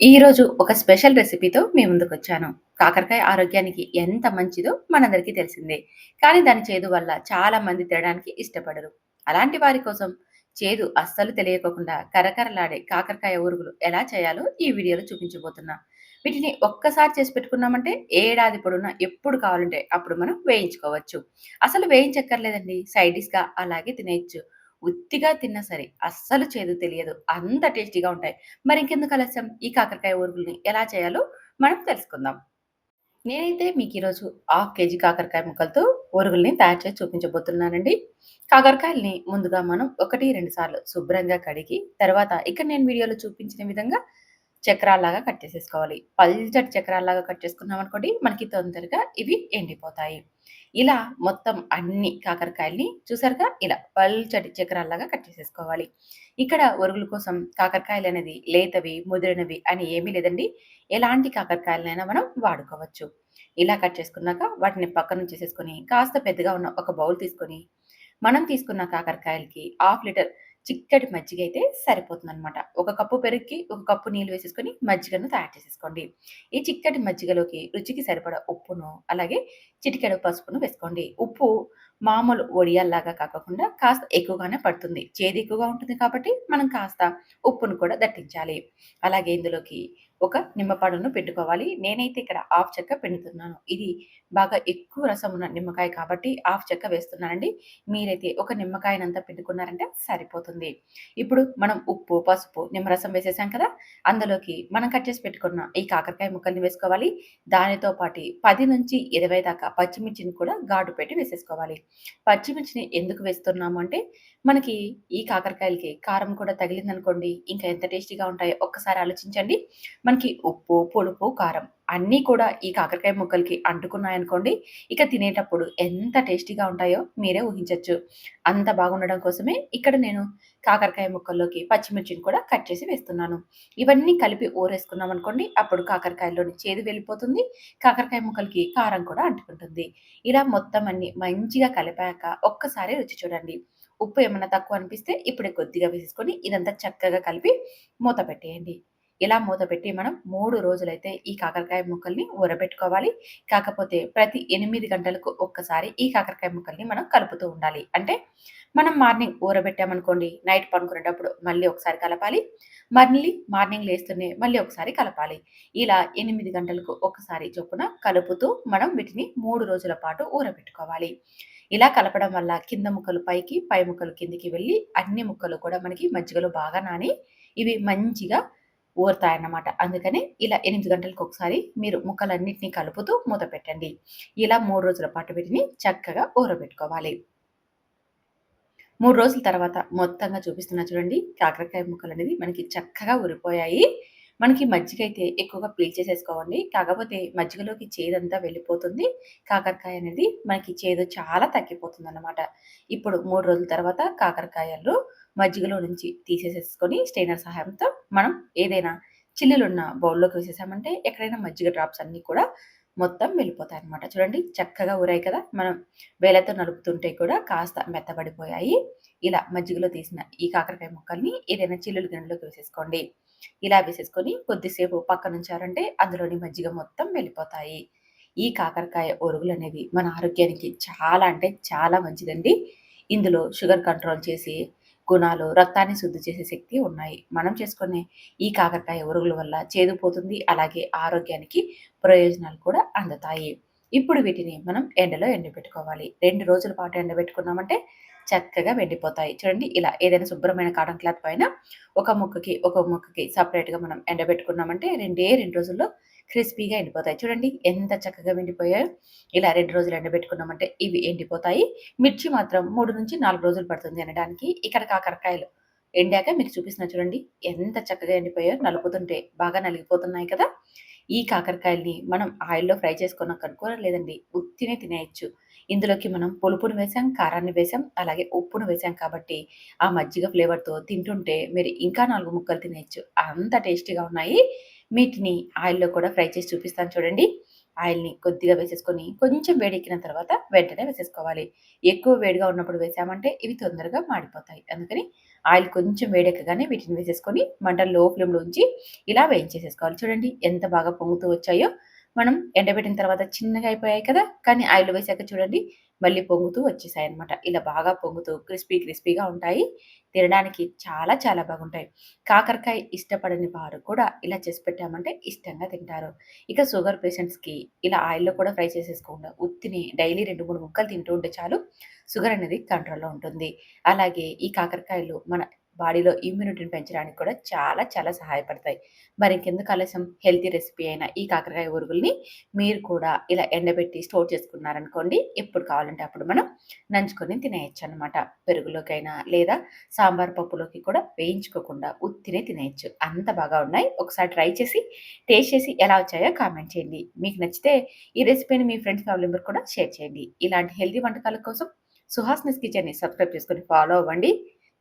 ఈరోజు ఒక స్పెషల్ రెసిపీతో మీ ముందుకొచ్చాను. కాకరకాయ ఆరోగ్యానికి ఎంత మంచిదో మనందరికీ తెలిసిందే. కానీ దాని చేదు వల్ల చాలా మంది తినడానికి ఇష్టపడరు. అలాంటి వారి కోసం చేదు అస్సలు తెలియకోకుండా కరకరలాడే కాకరకాయ ఊరుగులు ఎలా చేయాలో ఈ వీడియోలో చూపించబోతున్నా. వీటిని ఒక్కసారి చేసి పెట్టుకున్నామంటే ఏడాది పొడున ఎప్పుడు కావాలంటే అప్పుడు మనం వేయించుకోవచ్చు. అసలు వేయించక్కర్లేదండి. సైడ్ డిష్‌గా అలాగే తినేయొచ్చు. ఉత్తిగా తిన్నా సరే అస్సలు చేదు తెలియదు. అంత టేస్టీగా ఉంటాయి. మరి ఇంకెందుకు ఆలస్యం ఈ కాకరకాయ ఊరుగుల్ని ఎలా చేయాలో మనం తెలుసుకుందాం. నేనైతే మీకు ఈరోజు హాఫ్ కేజీ కాకరకాయ ముక్కలతో ఊరుగుల్ని తయారు చేసి చూపించబోతున్నానండి. కాకరకాయల్ని ముందుగా మనం 1, 2 సార్లు శుభ్రంగా కడిగి, తర్వాత ఇక్కడ నేను వీడియోలో చూపించిన విధంగా చక్రాల్లాగా కట్ చేసేసుకోవాలి. పల్చటి చక్రాల్లాగా కట్ చేసుకున్నామనుకోండి మనకి తొందరగా ఇవి ఎండిపోతాయి. ఇలా మొత్తం అన్ని కాకరకాయల్ని చూసారుగా ఇలా పల్చటి చక్రాల్లాగా కట్ చేసేసుకోవాలి. ఇక్కడ ఒరుగుల కోసం కాకరకాయలు అనేది లేతవి, ముదిరినవి అని ఏమీ లేదండి. ఎలాంటి కాకరకాయలనైనా మనం వాడుకోవచ్చు. ఇలా కట్ చేసుకున్నాక వాటిని పక్కన చేసేసుకొని కాస్త పెద్దగా ఉన్న ఒక బౌల్ తీసుకొని, మనం తీసుకున్న కాకరకాయలకి హాఫ్ లీటర్ చిక్కటి మజ్జిగ అయితే సరిపోతుందనమాట. ఒక కప్పు పెరుగుకి ఒక కప్పు నీళ్ళు వేసేసుకొని మజ్జిగను తయారు చేసేసుకోండి. ఈ చిక్కటి మజ్జిగలోకి రుచికి సరిపడా ఉప్పును, అలాగే చిటికెడు పసుపును వేసుకోండి. ఉప్పు మామూలు వడియాల్లాగా కాకుండా కాస్త ఎక్కువగానే పడుతుంది. చేదు ఎక్కువగా ఉంటుంది కాబట్టి మనం కాస్త ఉప్పును కూడా దట్టించాలి. అలాగే ఇందులోకి ఒక నిమ్మపండును పెట్టుకోవాలి నేనైతే ఇక్కడ హాఫ్ చెక్క పెడుతున్నాను ఇది బాగా ఎక్కువ రసం ఉన్న నిమ్మకాయ కాబట్టి హాఫ్ చెక్క వేస్తున్నానండి. మీరైతే ఒక నిమ్మకాయనంతా పెట్టుకున్నారంటే సరిపోతుంది. ఇప్పుడు మనం ఉప్పు, పసుపు, నిమ్మరసం వేసేసాం కదా! అందులోకి మనం కట్ చేసి పెట్టుకున్న ఈ కాకరకాయ ముక్కల్ని వేసుకోవాలి. దానితో పాటు పది నుంచి ఇరవై దాకా పచ్చిమిర్చిని కూడా ఘాటు పెట్టి వేసేసుకోవాలి. పచ్చిమిర్చిని ఎందుకు వేస్తున్నాము అంటే, మనకి ఈ కాకరకాయలకి కారం కూడా తగిలిందనుకోండి ఇంకా ఎంత టేస్టీగా ఉంటాయో ఒక్కసారి ఆలోచించండి. మనకి ఉప్పు, పులుపు, కారం అన్నీ కూడా ఈ కాకరకాయ ముక్కలకి అంటుకున్నాయనుకోండి, ఇక తినేటప్పుడు ఎంత టేస్టీగా ఉంటాయో మీరే ఊహించవచ్చు అంత బాగుండడం కోసమే ఇక్కడ నేను కాకరకాయ ముక్కల్లోకి పచ్చిమిర్చిని కూడా కట్ చేసి వేస్తున్నాను. ఇవన్నీ కలిపి ఊరేసుకున్నామనుకోండి, అప్పుడు కాకరకాయలోని చేదు వెళ్ళిపోతుంది. కాకరకాయ ముక్కలకి కారం కూడా అంటుకుంటుంది. ఇలా మొత్తం అన్నీ మంచిగా కలిపాక ఒక్కసారి రుచి చూడండి. ఉప్పు ఏమైనా తక్కువ అనిపిస్తే ఇప్పుడే కొద్దిగా వేసేసుకొని ఇదంతా చక్కగా కలిపి మూత పెట్టేయండి. ఇలా మూత పెట్టి మనం మూడు రోజులైతే ఈ కాకరకాయ ముక్కల్ని ఊరబెట్టుకోవాలి. కాకపోతే ప్రతి ఎనిమిది గంటలకు ఒక్కసారి ఈ కాకరకాయ ముక్కల్ని మనం కలుపుతూ ఉండాలి. అంటే మనం మార్నింగ్ ఊరబెట్టామనుకోండి నైట్ పనుకునేటప్పుడు మళ్ళీ ఒకసారి కలపాలి. మళ్ళీ మార్నింగ్ లేస్తూనే మళ్ళీ ఒకసారి కలపాలి. ఇలా ఎనిమిది గంటలకు ఒకసారి చొప్పున కలుపుతూ మనం వీటిని మూడు రోజుల పాటు ఊరబెట్టుకోవాలి. ఇలా కలపడం వల్ల కింద ముక్కలు పైకి, పై ముక్కలు కిందకి వెళ్ళి అన్ని ముక్కలు కూడా మనకి మజ్జిగలో బాగా నాని ఇవి మంచిగా ఊరుతాయన్నమాట. అందుకని ఇలా ఎనిమిది గంటలకు ఒకసారి మీరు ముక్కలన్నిటిని కలుపుతూ మూత పెట్టండి. ఇలా మూడు రోజుల పాటు వీటిని చక్కగా ఊరబెట్టుకోవాలి. మూడు రోజుల తర్వాత మొత్తంగా చూపిస్తున్నా చూడండి. కాకరకాయ ముక్కలు అనేది మనకి చక్కగా ఊరిపోయాయి. మనకి మజ్జిగ అయితే ఎక్కువగా పీల్చేసేసుకోవండి. కాకపోతే మజ్జిగలోకి చేదంతా వెళ్ళిపోతుంది. కాకరకాయ అనేది మనకి చేదు చాలా తగ్గిపోతుందన్నమాట. ఇప్పుడు మూడు రోజుల తర్వాత కాకరకాయలు మజ్జిగలో నుంచి తీసేసేసుకొని స్టెయినర్ సహాయంతో మనం ఏదైనా చిల్లులున్న బౌల్‌లోకి వేసేసామంటే ఎక్కడైనా మజ్జిగ డ్రాప్స్ అన్నీ కూడా మొత్తం వెళ్ళిపోతాయి అనమాట చూడండి చక్కగా ఊరాయి కదా! మనం వేలతో నలుపుతుంటే కూడా కాస్త మెత్తబడిపోయాయి. ఇలా మజ్జిగలో తీసిన ఈ కాకరకాయ ముక్కల్ని ఏదైనా చిల్లులు గిన్నెలోకి వేసేసుకోండి. ఇలా వేసేసుకొని కొద్దిసేపు పక్కనుంచారంటే అందులోని మజ్జిగ మొత్తం వెళ్ళిపోతాయి. ఈ కాకరకాయ ఒరుగులనేవి మన ఆరోగ్యానికి చాలా అంటే చాలా మంచిదండి. ఇందులో షుగర్ కంట్రోల్ చేసి గుణాలు, రక్తాన్ని శుద్ధి చేసే శక్తి ఉన్నాయి. మనం చేసుకునే ఈ కాకరకాయ ఉరుగుల వల్ల చేదు పోతుంది. అలాగే ఆరోగ్యానికి ప్రయోజనాలు కూడా అందుతాయి. ఇప్పుడు వీటిని మనం ఎండలో ఎండబెట్టుకోవాలి. రెండు రోజుల పాటు ఎండబెట్టుకున్నామంటే చక్కగా వెండిపోతాయి చూడండి ఇలా ఏదైనా శుభ్రమైన కాటన్ క్లాత్ పైన ఒక ముక్కకి, ఒక ముక్కకి సపరేట్గా మనం ఎండబెట్టుకున్నామంటే రెండే రెండు రోజుల్లో క్రిస్పీగా ఎండిపోతాయి. చూడండి ఎంత చక్కగా ఎండిపోయాయో. ఇలా రెండు రోజులు ఎండబెట్టుకున్నామంటే ఇవి ఎండిపోతాయి. మిర్చి మాత్రం 3-4 రోజులు పడుతుంది ఎండడానికి. ఇక్కడ కాకరకాయలు ఎండాక మీకు చూపిస్తున్నా చూడండి. ఎంత చక్కగా ఎండిపోయాయో నలుపుతుంటే బాగా నలిగిపోతున్నాయి కదా! ఈ కాకరకాయల్ని మనం ఆయిల్‌లో ఫ్రై చేసుకోనక్కర లేదండి. ఉత్తినే తినేయచ్చు ఇందులోకి మనం పులుపును వేసాం, కారాన్ని వేసాం, అలాగే ఉప్పును వేసాం కాబట్టి ఆ మజ్జిగ ఫ్లేవర్‌తో తింటుంటే మీరు ఇంకా నాలుగు ముక్కలు తినేయచ్చు అంత టేస్టీగా ఉన్నాయి. వీటిని ఆయిల్‌లో కూడా ఫ్రై చేసి చూపిస్తాను చూడండి. ఆయిల్‌ని కొద్దిగా వేసేసుకొని కొంచెం వేడెక్కిన తర్వాత వెంటనే వేసేసుకోవాలి. ఎక్కువ వేడిగా ఉన్నప్పుడు వేసామంటే ఇవి తొందరగా మాడిపోతాయి. అందుకని ఆయిల్ కొంచెం వేడెక్కగానే వీటిని వేసేసుకొని మంటలు లో ఫ్లేమ్‌లో ఉంచి ఇలా వేయించేసేసుకోవాలి. చూడండి ఎంత బాగా పొంగుతూ వచ్చాయో. మనం ఎండబెట్టిన తర్వాత చిన్నగా అయిపోయాయి కదా! కానీ ఆయిల్ వేసాక చూడండి మళ్ళీ పొంగుతూ వచ్చేసాయన్నమాట. ఇలా బాగా పొంగుతూ క్రిస్పీ క్రిస్పీగా ఉంటాయి. తినడానికి చాలా చాలా బాగుంటాయి. కాకరకాయ ఇష్టపడని వారు కూడా ఇలా చేసి పెట్టామంటే ఇష్టంగా తింటారు. ఇక షుగర్ పేషెంట్స్‌కి ఇలా ఆయిల్‌లో కూడా ఫ్రై చేసేసుకోకుండా ఉత్తిని డైలీ 2, 3 ముక్కలు తింటూ ఉంటే చాలు షుగర్ అనేది కంట్రోల్‌లో ఉంటుంది. అలాగే ఈ కాకరకాయలు మన బాడీలో ఇమ్యూనిటీని పెంచడానికి కూడా చాలా చాలా సహాయపడతాయి. మరి ఇంకెందుకు ఆలస్యం హెల్తీ రెసిపీ అయిన ఈ కాకరకాయ ఉరుగుల్ని మీరు కూడా ఇలా ఎండబెట్టి స్టోర్ చేసుకున్నారనుకోండి ఎప్పుడు కావాలంటే అప్పుడు మనం నంచుకొని తినేయచ్చు అనమాట పెరుగులోకైనా లేదా సాంబార్ పప్పులోకి కూడా వేయించుకోకుండా ఉత్తినే తినేయచ్చు అంత బాగా ఉన్నాయి. ఒకసారి ట్రై చేసి టేస్ట్ చేసి ఎలా వచ్చాయో కామెంట్ చేయండి. మీకు నచ్చితే ఈ రెసిపీని మీ ఫ్రెండ్స్, ఫ్యామిలీ మెంబర్ కూడా షేర్ చేయండి. ఇలాంటి హెల్తీ వంటకాల కోసం సుహాస్నిస్ కిచెన్‌ని సబ్స్క్రైబ్ చేసుకొని ఫాలో అవ్వండి.